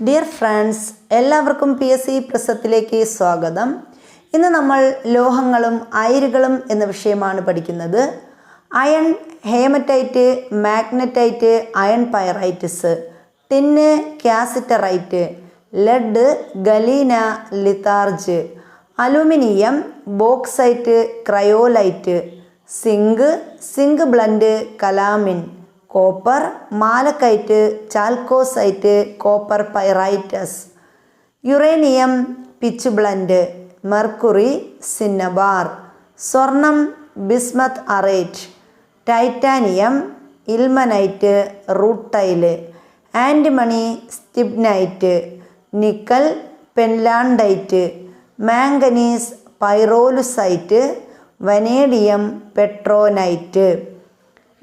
Dear friends എല്ലാവർക്കും P S C പ്രസത്തിലേക്ക് സ്വാഗതം. ഇന്ന് നമ്മൾ ലോഹങ്ങളും അയിരുകളും എന്ന വിഷയമാണ് പഠിക്കുന്നത്. Iron haematite magnetite iron pyrites tin cassiterite lead galena litharge aluminium bauxite cryolite zinc zinc blende calamine copper malachite chalcocite copper pyrites uranium pitchblende mercury cinnabar സ്വർണം bismuth arete titanium ilmenite rutile antimony stibnite nickel pentlandite manganese pyrolusite vanadium patronite.